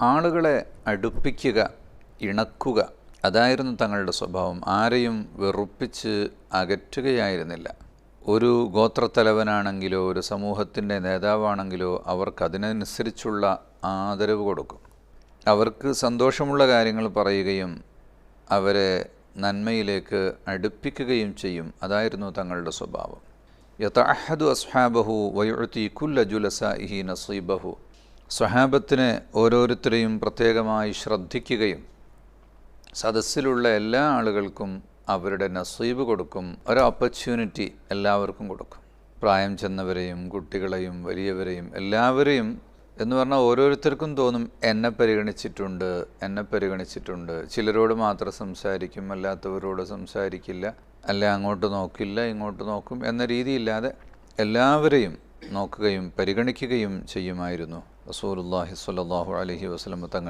ആളുകളെ അടുപ്പിക്കുക ഇണക്കുക അതായിരുന്നു തങ്ങളുടെ സ്വഭാവം. ആരെയും വെറുപ്പിച്ച് അകറ്റുകയായിരുന്നില്ല. ഒരു ഗോത്രത്തലവനാണെങ്കിലോ ഒരു സമൂഹത്തിന്റെ നേതാവാണെങ്കിലോ അവർക്ക് അതിനനുസരിച്ചുള്ള ആദരവ് കൊടുക്കും. അവർക്ക് സന്തോഷമുള്ള കാര്യങ്ങൾ പറയുകയും അവരെ നന്മയിലേക്ക് അടുപ്പിക്കുകയും ചെയ്യും. അതായിരുന്നു തങ്ങളുടെ സ്വഭാവം. യഥാഹദു അസ്ഹാബഹു വയുഴത്തി കുല്ല ജുലസാഇഹി നസീബഹു. സ്വഹാബത്തിനെ ഓരോരുത്തരെയും പ്രത്യേകമായി ശ്രദ്ധിക്കുകയും സദസ്സിലുള്ള എല്ലാ ആളുകൾക്കും അവരുടെ നസീബ് കൊടുക്കും ഒരു ഓപ്പർച്യൂണിറ്റി എല്ലാവർക്കും കൊടുക്കും. പ്രായം ചെന്നവരെയും കുട്ടികളെയും വലിയവരെയും എല്ലാവരെയും എന്ന് പറഞ്ഞാൽ ഓരോരുത്തർക്കും തോന്നും എന്നെ പരിഗണിച്ചിട്ടുണ്ട് എന്നെ പരിഗണിച്ചിട്ടുണ്ട്. ചിലരോട് മാത്രം സംസാരിക്കും അല്ലാത്തവരോട് സംസാരിക്കില്ല അല്ല അങ്ങോട്ട് നോക്കില്ല ഇങ്ങോട്ട് നോക്കും എന്ന രീതിയില്ലാതെ എല്ലാവരെയും നോക്കുകയും പരിഗണിക്കുകയും ചെയ്യുമായിരുന്നു. റസൂലുള്ളാഹി സ്വല്ലല്ലാഹു അലൈഹി വസല്ലം തങ്ങൾ